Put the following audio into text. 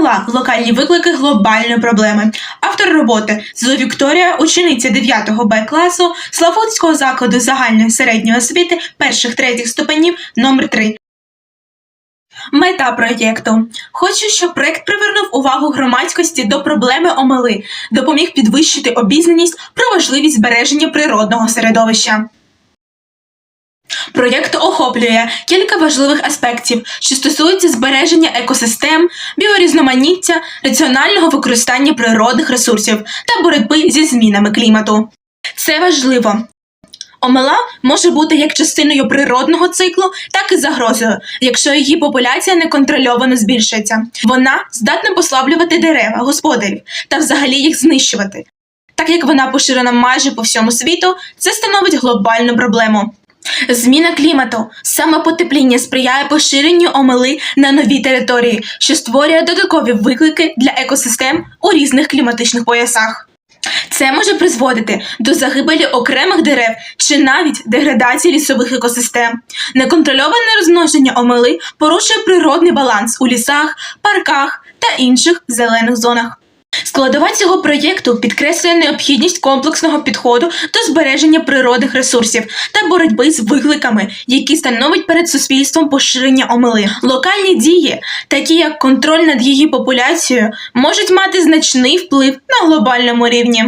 Омела локальні виклики глобальної проблеми. Автор роботи Зо Вікторія, учениця 9 Б класу Славутського закладу загальної середньої освіти перших третіх ступенів номер 3 Мета проєкту. Хочу, щоб проєкт привернув увагу громадськості до проблеми омели, допоміг підвищити обізнаність про важливість збереження природного середовища. Проєкт охоплює кілька важливих аспектів, що стосуються збереження екосистем, біорізноманіття, раціонального використання природних ресурсів та боротьби зі змінами клімату. Це важливо. Омела може бути як частиною природного циклу, так і загрозою, якщо її популяція неконтрольовано збільшується. Вона здатна послаблювати дерева, господарів та взагалі їх знищувати. Так як вона поширена майже по всьому світу, це становить глобальну проблему. Зміна клімату, саме потепління сприяє поширенню омели на нові території, що створює додаткові виклики для екосистем у різних кліматичних поясах. Це може призводити до загибелі окремих дерев чи навіть деградації лісових екосистем. Неконтрольоване розмноження омели порушує природний баланс у лісах, парках та інших зелених зонах. Складова цього проєкту підкреслює необхідність комплексного підходу до збереження природних ресурсів та боротьби з викликами, які становить перед суспільством поширення омели. Локальні дії, такі як контроль над її популяцією, можуть мати значний вплив на глобальному рівні.